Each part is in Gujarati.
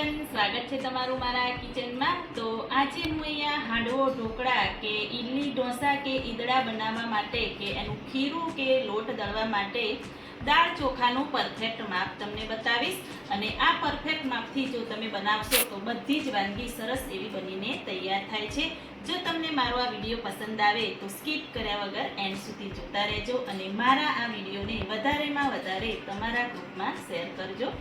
એવરીવન સ્વાગત છે તમારું મારા કિચનમાં. તો આજે હું અહીંયા હાંડવો, ઢોકળા કે ઈડલી, ઢોસા કે ઈદડા બનાવવા માટે કે એનું ખીરું કે લોટ દળવા માટે દાળ ચોખાનું પરફેક્ટ માપ તમને બતાવીશ. અને આ પરફેક્ટ માપથી જો તમે બનાવશો તો બધી જ વાનગી સરસ એવી બનીને તૈયાર થાય છે. જો તમને મારો આ વીડિયો પસંદ આવે તો સ્કીપ કર્યા વગર એન્ડ સુધી જોતા રહેજો અને મારા આ વિડીયોને વધારેમાં વધારે તમારા ગ્રુપમાં શેર કરજો.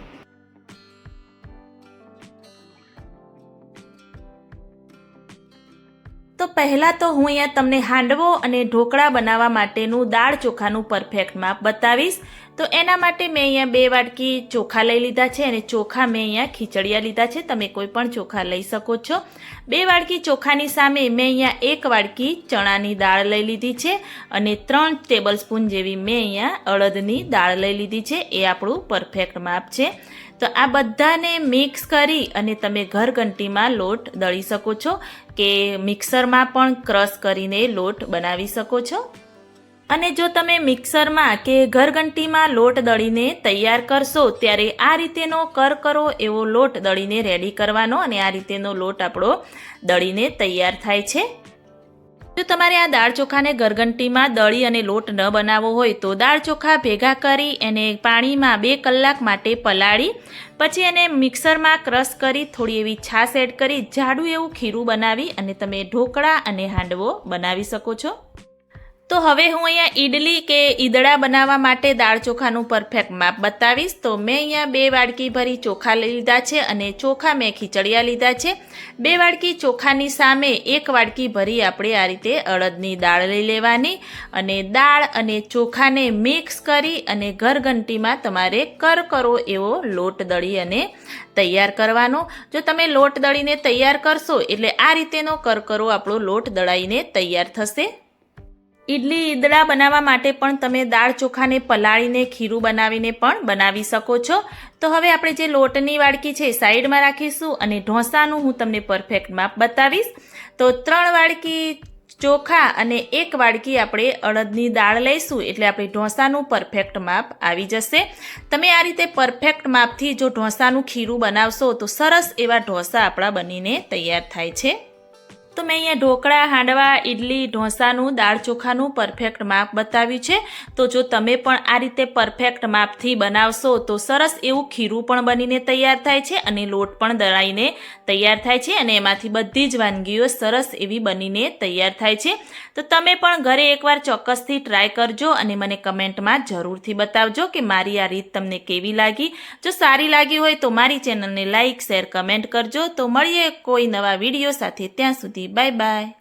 તો પહેલાં તો હું અહીંયા તમને હાંડવો અને ઢોકળા બનાવવા માટેનું દાળ ચોખાનું પરફેક્ટ માપ બતાવીશ. તો એના માટે મેં અહીંયા બે વાટકી ચોખા લઈ લીધા છે અને ચોખા મેં અહીંયા ખીચડિયા લીધા છે. તમે કોઈ પણ ચોખા લઈ શકો છો. બે વાડકી ચોખાની સામે મેં અહીંયા એક વાડકી ચણાની દાળ લઈ લીધી છે અને ત્રણ ટેબલ સ્પૂન જેવી મેં અહીંયા અડદની દાળ લઈ લીધી છે. એ આપણું પરફેક્ટ માપ છે. તો આ બધાને મિક્સ કરી અને તમે ઘરઘંટીમાં લોટ દળી શકો છો કે મિક્સરમાં પણ ક્રશ કરીને લોટ બનાવી શકો છો. અને જો તમે મિક્સરમાં કે ઘરઘંટીમાં લોટ દળીને તૈયાર કરશો, ત્યારે આ રીતેનો કરકરો એવો લોટ દળીને રેડી કરવાનો અને આ રીતેનો લોટ આપણો દળીને તૈયાર થાય છે. જો તમારે આ દાળ ચોખાને ગરગંટીમાં દળી અને લોટ ન બનાવવો હોય, તો દાળ ચોખા ભેગા કરી એને પાણીમાં બે કલાક માટે પલાળી, પછી એને મિક્સરમાં ક્રશ કરી થોડી એવી છાશ એડ કરી, જાડું એવું ખીરું બનાવી અને તમે ઢોકળા અને હાંડવો બનાવી શકો છો. તો હવે હું અહીંયા ઈડલી કે ઈદડા બનાવવા માટે દાળ ચોખાનું પરફેક્ટ માપ બતાવીશ. તો મેં અહીંયા બે વાડકી ભરી ચોખા લઈ લીધા છે અને ચોખા મેં ખીચડિયા લીધા છે. બે વાડકી ચોખાની સામે એક વાડકી ભરી આપણે આ રીતે અડદની દાળ લઈ લેવાની અને દાળ અને ચોખાને મિક્સ કરી અને ઘરઘંટીમાં તમારે કરકરો એવો લોટ દળી અને તૈયાર કરવાનો. જો તમે લોટ દળીને તૈયાર કરશો એટલે આ રીતેનો કરકરો આપણો લોટ દળાઈને તૈયાર થશે. ઈડલી ઈદડા બનાવવા માટે પણ તમે દાળ ચોખાને પલાળીને ખીરું બનાવીને પણ બનાવી શકો છો. તો હવે આપણે જે લોટની વાડકી છે સાઈડમાં રાખીશું અને ઢોસાનું હું તમને પરફેક્ટ માપ બતાવીશ. તો ત્રણ વાડકી ચોખા અને એક વાડકી આપણે અડદની દાળ લઈશું એટલે આપણે ઢોસાનું પરફેક્ટ માપ આવી જશે. તમે આ રીતે પરફેક્ટ માપથી જો ઢોસાનું ખીરું બનાવશો તો સરસ એવા ઢોસા આપણા બનીને તૈયાર થાય છે. તો મેં અહીંયા ઢોકળા, હાંડવા ઇડલી ઢોસાનું, દાળ ચોખાનું પરફેક્ટ માપ બતાવ્યું છે. તો જો તમે પણ આ રીતે પરફેક્ટ માપથી બનાવશો, તો સરસ એવું ખીરું પણ બનીને તૈયાર થાય છે અને લોટ પણ દળાઈને તૈયાર થાય છે અને એમાંથી બધી જ વાનગીઓ સરસ એવી બનીને તૈયાર થાય છે. તો તમે પણ ઘરે એકવાર ચોક્કસથી ટ્રાય કરજો અને મને કમેન્ટમાં જરૂરથી બતાવજો કે મારી આ રીત તમને કેવી લાગી. જો સારી લાગી હોય તો મારી ચેનલને લાઇક શેર કમેન્ટ કરજો. તો મળીએ કોઈ નવા વીડિયો સાથે. ત્યાં સુધી Bye-bye.